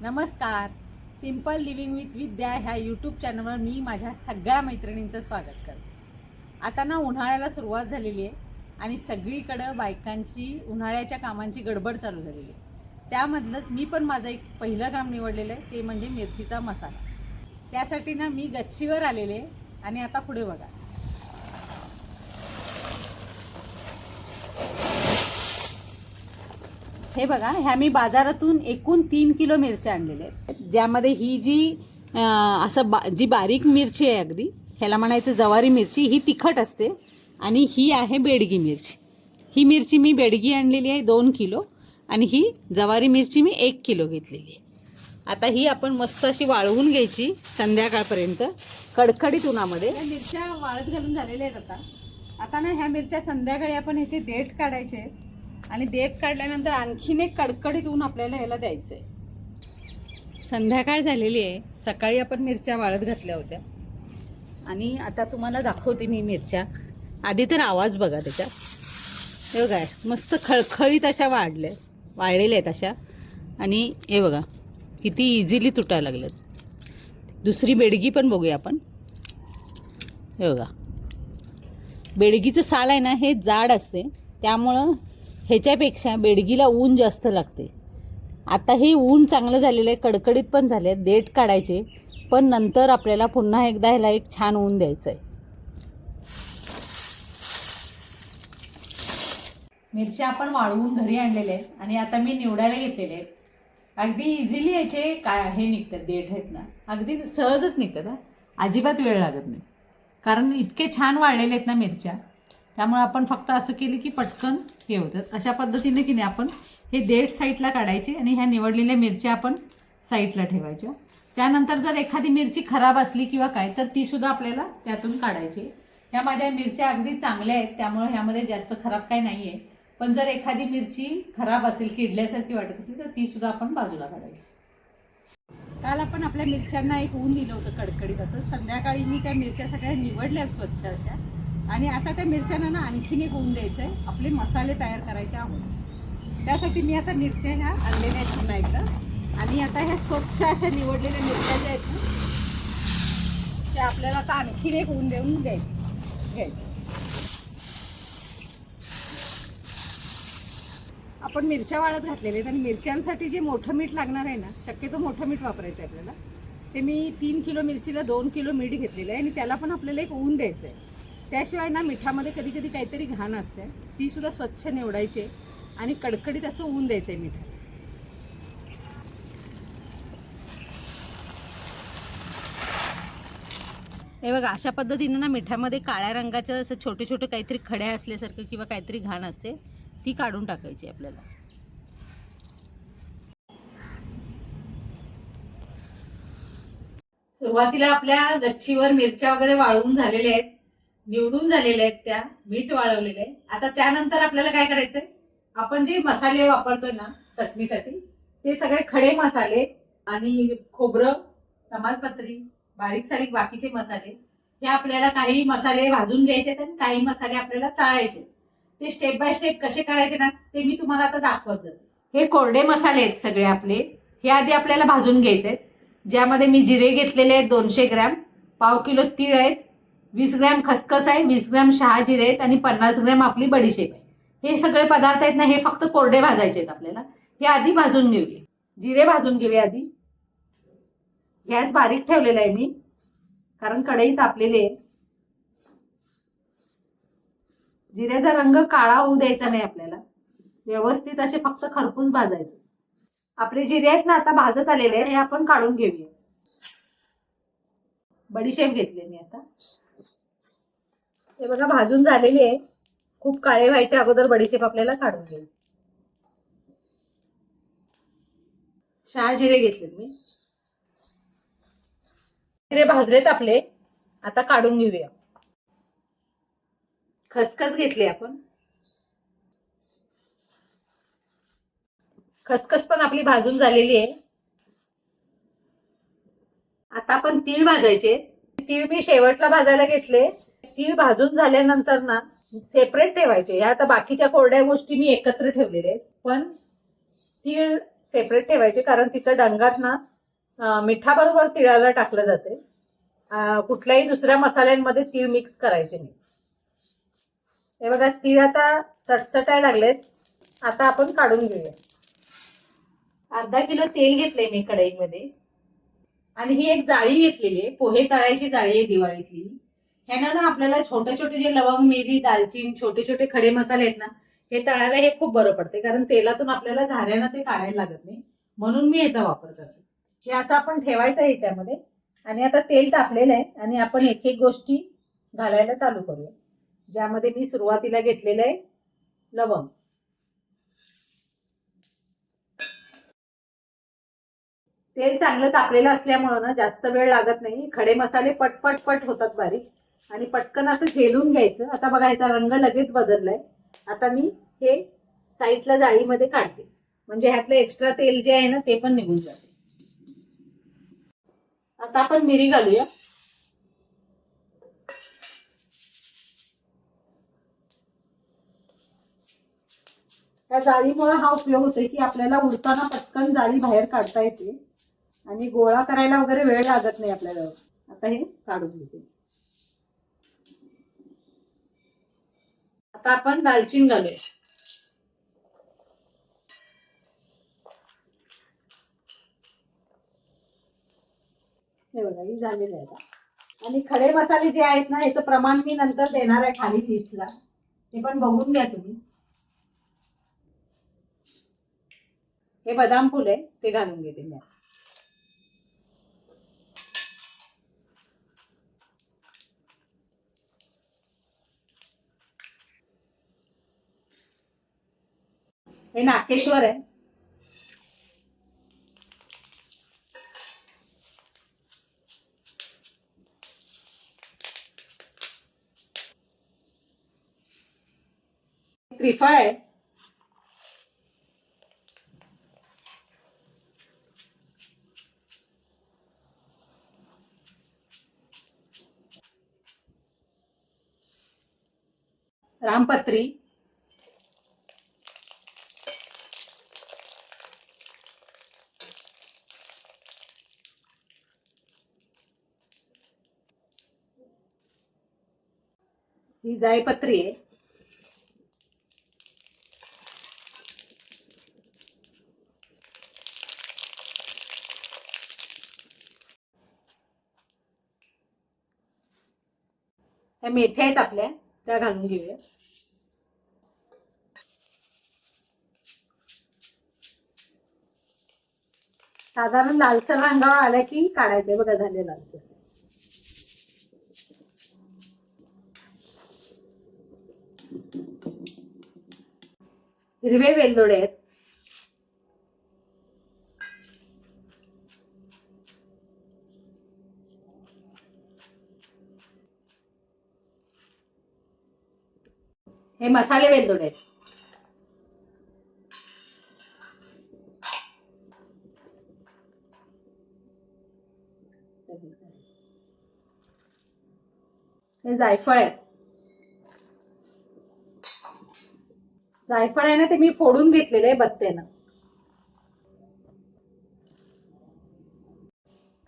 नमस्कार. Simple living with विद्या ह्या YouTube चॅनलवर मी माझ्या सगळ्या मैत्रिणींचं स्वागत करते. आता ना उन्हाळ्याला सुरुवात झालेली आहे आणि सगळीकडं बायकांची उन्हाळ्याच्या कामांची गडबड चालू झालेली आहे. त्यामधलंच मी पण माझं एक पहिलं काम निवडलेलं आहे ते म्हणजे मिरचीचा मसाला. त्यासाठी ना मी गच्चीवर आलेले आणि आता पुढे बघा. हे बघा ह्या मी बाजारातून एकूण तीन किलो मिरच्या आणलेल्या आहेत. ज्यामध्ये ही जी असं बा जी बारीक मिरची आहे अगदी ह्याला म्हणायचं जवारी मिरची ही तिखट असते आणि ही आहे बेडगी मिरची. ही मिरची मी बेडगी आणलेली आहे दोन किलो आणि ही जवारी मिरची मी एक किलो घेतलेली आहे. आता ही आपण मस्त अशी वाळवून घ्यायची संध्याकाळपर्यंत कडकडीत उन्हामध्ये. या मिरच्या वाळत घालून झालेल्या आहेत आता. आता ना ह्या मिरच्या संध्याकाळी आपण ह्याचे देठ काढायचे आहेत. आणि देठ काढल्यानंतर आणखीन एक कडकडीत ऊन आपल्याला ह्याला द्यायचं आहे संध्याकाळ झालेली आहे. सकाळी आपण मिरच्या वाळत घातल्या होत्या. आणि आता तुम्हाला दाखवते मी मिरच्या. आधी तर आवाज बघा त्याच्या हे बघा मस्त खळखळीत अशा वाढल्या. वाळलेल्या आहेत अशा. आणि हे बघा किती इझिली तुटायला लागल्यात. दुसरी बेडगी पण बघूया आपण. हे बघा. बेडगीचं साल आहे ना हे जाड असते. त्यामुळं ह्याच्यापेक्षा बेडगीला ऊन जास्त लागते. आता हे ऊन चांगलं झालेलं आहे कडकडीत पण झाले देठ काढायचे. पण नंतर आपल्याला पुन्हा एकदा ह्याला एक छान ऊन द्यायचं आहे मिरच्या आपण वाळवून घरी आणलेल्या आहेत आणि आता मी निवडायला घेतलेले आहेत. अगदी इझिली याचे काय हे निघतात देठ आहेत ना. अगदी सहजच निघतात हा. अजिबात वेळ लागत नाही. कारण इतके छान वाळलेले आहेत ना मिरच्या. त्यामुळे आपण फक्त असं केलं की पटकन हे होतं. अशा पद्धतीने की नाही आपण हे देठ साईडला काढायचे आणि ह्या निवडलेल्या मिरच्या आपण साईडला ठेवायच्या. त्यानंतर जर एखादी मिरची खराब असली किंवा काय तर तीसुद्धा आपल्याला त्यातून काढायची. ह्या माझ्या मिरच्या अगदी चांगल्या आहेत त्यामुळे ह्यामध्ये जास्त खराब काय नाही आहे पण जर एखादी मिरची खराब असेल किडल्यासारखी वाटत असेल तर तीसुद्धा आपण बाजूला काढायची. काल आपण आपल्या मिरच्यांना एक ऊन दिलं होतं कडकडीत असं. संध्याकाळी मी त्या मिरच्या सगळ्या निवडल्या स्वच्छ अशा. आणि आता त्या मिरच्यांना ना आणखीन एक ऊन द्यायचं आहे आपले मसाले तयार करायचे आहोत. त्यासाठी मी आता मिरच्या ह्या आणलेल्या आहेत पुन्हा एकदा. आणि आता ह्या स्वच्छ अशा निवडलेल्या मिरच्या ज्या आहेत ना त्या आपल्याला आता आणखीन एक ऊन देऊन द्यायचं घ्यायचं. आपण मिरच्या वाळत घातलेल्या आहेत आणि मिरच्यांसाठी जे मोठं मीठ लागणार आहे ना शक्यतो मोठं मीठ वापरायचं आहे आपल्याला. ते मी तीन किलो मिरचीला दोन किलो मीठ घेतलेलं आहे आणि त्याला पण आपल्याला एक ऊन द्यायचं आहे त्याशिवाय ना मिठामध्ये कधी कधी काहीतरी घाण असते. ती सुद्धा स्वच्छ निवडायची आणि कडकडीत असं ऊन द्यायचं आहे मिठाला हे बघा अशा पद्धतीनं ना मिठामध्ये काळ्या रंगाचं असं छोटे छोटे काहीतरी खड्या असल्यासारखं किंवा काहीतरी घाण असते ती काढून टाकायची आपल्याला. सुरुवातीला आपल्या गच्चीवर मिरच्या वगैरे वाळवून झालेल्या आहेत. निवडून झालेल्या आहेत त्या मीठ वाळवलेलं आहे. आता त्यानंतर आपल्याला काय करायचंय? आपण जे मसाले वापरतोय ना चटणीसाठी ते सगळे खडे मसाले आणि खोबरं तमालपत्री बारीक सारीक बाकीचे मसाले हे आपल्याला काही मसाले भाजून घ्यायचे आणि काही मसाले आपल्याला तळायचे ते स्टेप बाय स्टेप कसे करायचे ना ते मी तुम्हाला आता दाखवत जाते. हे कोरडे मसाले आहेत सगळे आपले. हे आधी आपल्याला भाजून घ्यायचे आहेत. ज्यामध्ये मी जिरे घेतलेले आहेत दोनशे ग्रॅम पाव किलो तीळ आहेत वीस ग्रॅम खसखस आहे वीस ग्रॅम शहाजीरे आहेत आणि पन्नास ग्रॅम आपली बडीशेप आहे. हे सगळे पदार्थ आहेत ना हे फक्त कोरडे भाजायचे आहेत आपल्याला. हे आधी भाजून घेऊया. जिरे भाजून घेऊया आधी. गॅस बारीक ठेवलेला आहे मी कारण कढई तापलेली आहे जिऱ्याचा रंग काळा होऊ द्यायचा नाही आपल्याला. व्यवस्थित असे फक्त खरपूस भाजायचे. आपले जिरे आहेत ना आता भाजत आलेले आहे हे आपण काढून घेऊया. बडीशेप घेतली मी आता. हे बघा भाजून झालेली आहे. खूप काळे व्हायच्या अगोदर बडीशेप आपल्याला काढून घेऊ. शहा जिरे घेतलेत मी. जिरे भाजलेत आपले. आता काढून घेऊया. खसखस घेतली आपण. खसखस पण आपली भाजून झालेली आहे. आता आपण तीळ भाजायचे. तीळ मी शेवटला भाजायला घेतले. तीळ भाजून झाल्यानंतर ना सेपरेट ठेवायचे. ह्या आता बाकीच्या कोरड्या गोष्टी मी एकत्र ठेवलेल्या आहेत. पण तीळ सेपरेट ठेवायचे कारण तिचं डंगात ना मिठाबरोबर तिळाला टाकलं जाते. कुठल्याही दुसऱ्या मसाल्यांमध्ये तीळ मिक्स करायचे नाही. हे बघा तीळ आता चटचटाय लागलेत. आता आपण काढून घेऊया. अर्धा किलो तेल घेतलंय मी कढईमध्ये. आणि ही एक जाळी घेतलेली आहे. पोहे तळायची जाळी आहे दिवाळीतली. ह्यानं ना आपल्याला छोटे छोटे जे लवंग मिरी दालचीन छोटे छोटे खडे मसाले आहेत ना हे तळायला हे खूप बरं पडते. कारण तेलातून आपल्याला झाऱ्यानं ते काढायला लागत नाही. म्हणून मी याचा वापर करते. हे असं आपण ठेवायचं आहे ह्याच्यामध्ये. आणि आता तेल तापलेलं आहे आणि आपण एक एक गोष्टी घालायला चालू करूया. ज्यामध्ये मी सुरुवातीला घेतलेलं आहे लवंग. तेल चांगलं तापलेलं असल्यामुळं ना जास्त वेळ लागत नाही. खडे मसाले पटपट पट होतात बारीक. आणि पटकन असं झेलून घ्यायचं. आता बघा ह्याचा रंग लगेच बदललाय. आता मी हे साईडला जाळीमध्ये काढते. म्हणजे ह्यातलं एक्स्ट्रा तेल जे आहे ना ते पण निघून जाते. आता आपण मिरी घालूया. त्या जाळीमुळे हा उपयोग होतोय की आपल्याला उडताना पटकन जाळी बाहेर काढता येते. आणि गोळा करायला वगैरे वेळ लागत नाही आपल्याला. आता हे काढून घेते. आता आपण दालचीन घालूया. हे बघा ही झालेलं आहे का आणि खडे मसाले जे आहेत ना याचं प्रमाण मी नंतर देणार आहे खाली लिस्टला ते पण बघून घ्या तुम्ही. हे बदाम फुल आहे ते घालून घेते मी आता. हे नाकेश्वर आहे. त्रिफळ आहे. रामपत्री. ही जायपत्री आहे. ह्या मेथ्या आहेत आपल्या त्या घालून घेऊया. साधारण लालसर रंगावर आला की काढायचे बघा झाले लालसर. हिरवे वेलदोडे आहेत. हे मसाले वेलदोडे आहेत. हे जायफळ आहे जायफळ आहे ना ते मी फोडून घेतलेले आहे बत्त्यानं.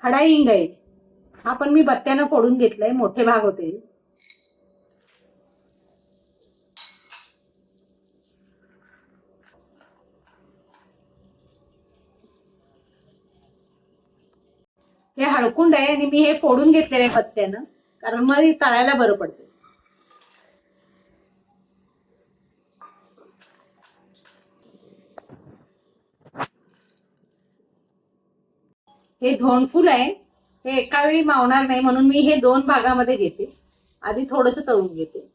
खडा हिंग आहे. हा पण मी बत्त्यानं फोडून घेतलाय मोठे भाग होते. हे हळकुंड आहे आणि मी हे फोडून घेतलेलं आहे पत्त्यानं कारण मग तळायला बरं पडते. हे धोणफूल आहे. हे एका वेळी मावणार नाही म्हणून मी हे दोन भागामध्ये घेते. आधी थोडस तळून घेते.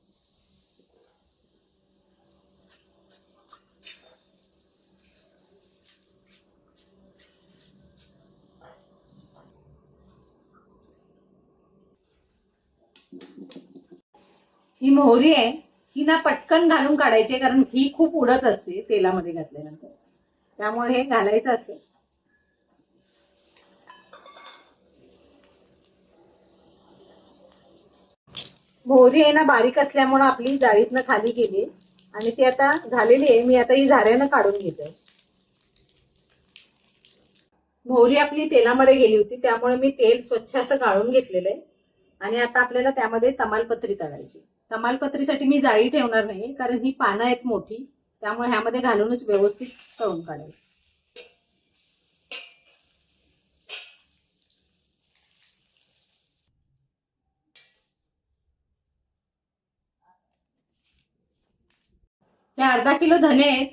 ही मोहरी आहे. ही ना पटकन घालून काढायची कारण ही खूप उडत असते तेलामध्ये घातल्यानंतर. त्यामुळे हे घालायचं असेल मोहरी आहे ना बारीक असल्यामुळे आपली जाळीतनं खाली गेली. आणि ती आता झालेली आहे. मी आता ही झाऱ्यानं काढून घेते. मोहरी आपली तेलामध्ये गेली होती. त्यामुळे मी तेल स्वच्छ असं गाळून घेतलेलं आहे. आणि आता आपल्याला त्यामध्ये तमालपत्री तळायची. तमालपत्रीसाठी मी जाळी ठेवणार नाही कारण ही पानं आहेत मोठी. त्यामुळे ह्यामध्ये घालूनच व्यवस्थित तळून काढायची. हे अर्धा किलो धने आहेत.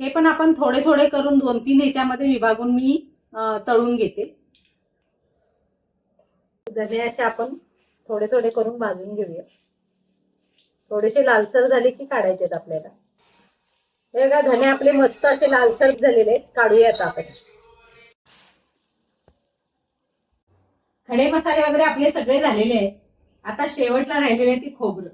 हे पण आपण थोडे थोडे करून दोन तीन ह्याच्यामध्ये विभागून मी तळून घेते. धने असे आपण थोडे थोडे करून भाजून घेऊया. थोडेसे लालसर झाले की काढायचे आहेत आपल्याला. हे बघा धने आपले मस्त असे लालसर झालेले आहेत. काढूया आता आपण. खडे मसाले वगैरे आपले सगळे झालेले आहेत. आता शेवटला राहिलेले ती खोबरं.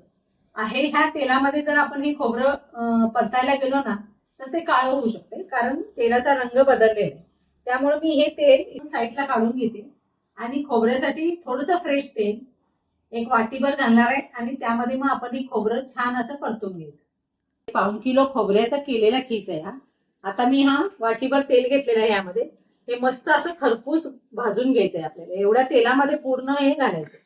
आहे ह्या तेलामध्ये जर आपण हे खोबरं परतायला गेलो ना तर ते काळं होऊ शकते कारण तेलाचा रंग बदललेला आहे. त्यामुळे मी हे तेल साईडला काढून घेते. आणि खोबऱ्यासाठी थोडस फ्रेश तेल एक वाटीभर घालणार आहे आणि त्यामध्ये मग आपण हे खोबरं छान असं परतून घ्यायचं. पाऊन किलो खोबऱ्याचा केलेला खीस आहे हा. आता मी हा वाटीभर तेल घेतलेला आहे यामध्ये. हे मस्त असं खरपूस भाजून घ्यायचं आहे आपल्याला. एवढ्या तेलामध्ये पूर्ण हे घालायचं.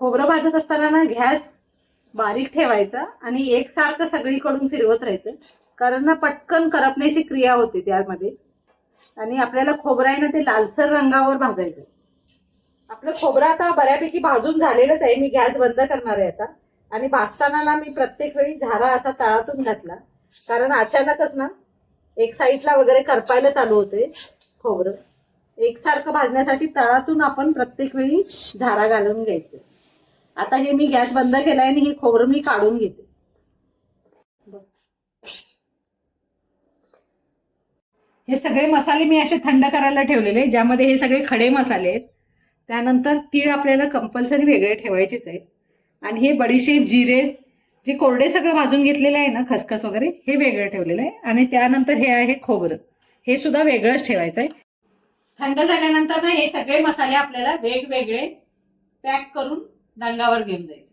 खोबरं भाजत असताना ना गॅस बारीक ठेवायचा आणि एकसारखं सगळीकडून फिरवत राहायचं. कारण ना पटकन करपण्याची क्रिया होते त्यामध्ये. आणि आपल्याला खोबरं आहे ना ते लालसर रंगावर भाजायचं आपलं खोबरं आता बऱ्यापैकी भाजून झालेलंच आहे. मी गॅस बंद करणार आहे आता. आणि भाजताना ना मी प्रत्येक वेळी झारा असा तळातून घातला. कारण अचानकच ना एक साईडला वगैरे करपायला चालू होते खोबरं. एकसारखं भाजण्यासाठी तळातून आपण प्रत्येक वेळी झारा घालून घ्यायचं. आता हे मी गॅस बंद केलाय आणि हे खोबरं मी काढून घेते. हे सगळे मसाले मी असे थंड करायला ठेवलेले ज्यामध्ये हे सगळे खडे मसाले आहेत. त्यानंतर तीळ आपल्याला कंपल्सरी वेगळे ठेवायचेच आहेत. आणि हे बडीशेप जिरे जे कोरडे सगळं भाजून घेतलेले आहे ना खसखस वगैरे हे वेगळं ठेवलेलं आहे. आणि त्यानंतर हे आहे खोबरं. हे सुद्धा वेगळंच ठेवायचं आहे. थंड झाल्यानंतर ना हे सगळे मसाले आपल्याला वेगवेगळे पॅक करून डांगावर घेऊन जायचे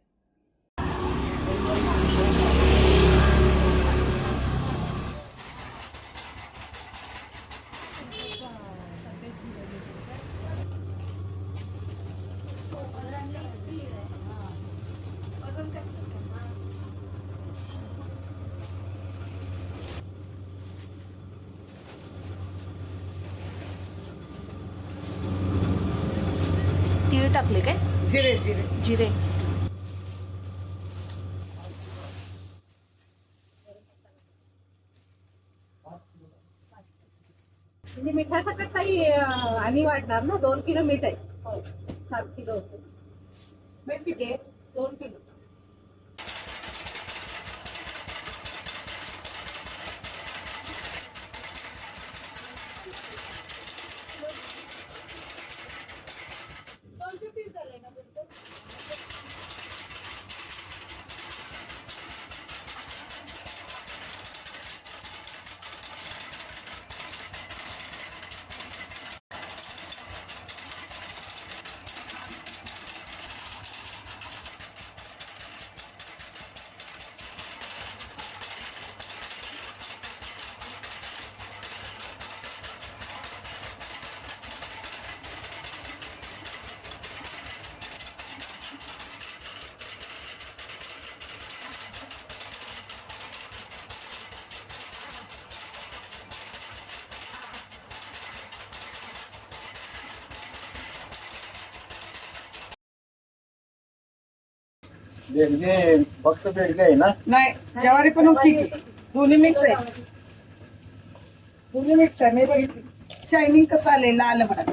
तीळ टाकले काय जिरे जिरे म्हणजे मिठासकट काही आणि वाढणार ना? दोन किलो मीठ आहे. सात किलो होते. मीठ किती आहे दोन किलो. बेडगे फक्त बेडगे आहे ना? नाही ज्वारी पण होती की दोन्ही मिक्स आहे. दोन्ही मिक्स आहे. मी बघितली. शायनिंग कसं आलंय? लाल बघा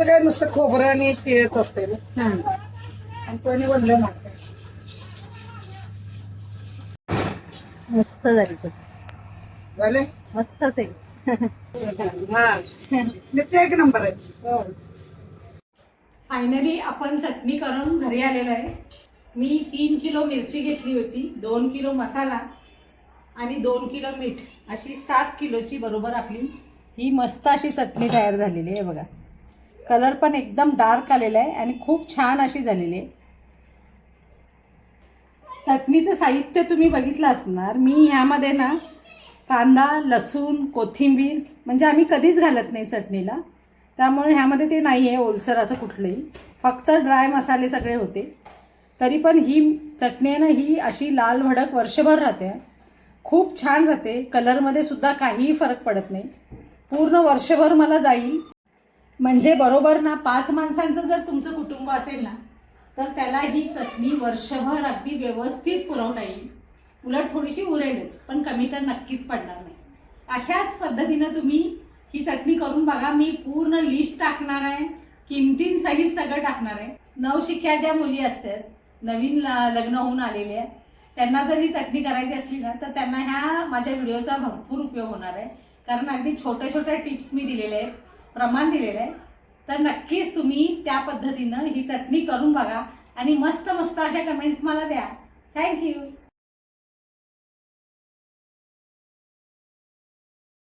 तुमचं काय नुसतं खोबरं आणि तिळच असते ना. हम्म. आमचं आणि बनलं नाही मस्त झाली झाले? मस्तच आहे. हा. एक नंबर आहे. फायनली आपण चटणी करून घरी आलेलो आहे. मी तीन किलो मिरची घेतली होती दोन किलो मसाला आणि दोन किलो मीठ. अशी सात किलोची बरोबर आपली ही मस्त अशी चटणी तयार झालेली आहे बघा. कलर पण एकदम डार्क आलेला आहे आणि खूप छान अशी झालेली आहे. चटणीचं साहित्य तुम्ही बघितलं असणार. मी ह्यामध्ये ना कांदा लसूण कोथिंबीर म्हणजे आम्ही कधीच घालत नाही चटणीला. त्यामुळे ह्यामध्ये ते नाही आहे ओलसर असं कुठलंही. फक्त ड्राय मसाले सगळे होते. तरी पण ही चटणी आहे ना ही अशी लाल भडक वर्षभर राहते. खूप छान राहते. कलरमध्ये सुद्धा काहीही फरक पडत नाही. पूर्ण वर्षभर मला जाईल. म्हणजे बरोबर ना पाच माणसांचं जर तुमचं कुटुंब असेल ना तर त्याला ही चटणी वर्षभर अगदी व्यवस्थित पुरवता येईल. उलट थोडीशी उरेलच पण कमी तर नक्कीच पडणार नाही. अशाच पद्धतीनं तुम्ही ही चटणी करून बघा मी पूर्ण लिस्ट टाकणार आहे किमतींसहित सगळं टाकणार आहे. नवशिक्या ज्या मुली असतात नवीन ल- लग्न होऊन आलेल्या त्यांना जर ही चटणी करायची असली ना तर त्यांना ह्या माझ्या व्हिडिओचा भरपूर उपयोग होणार आहे. कारण अगदी छोट्या छोट्या टिप्स मी दिलेल्या आहेत. प्रमाण दिलेलं आहे. तर नक्कीच तुम्ही त्या पद्धतीनं ही चटणी करून बघा आणि मस्त मस्त अशा कमेंट्स मला द्या. थँक्यू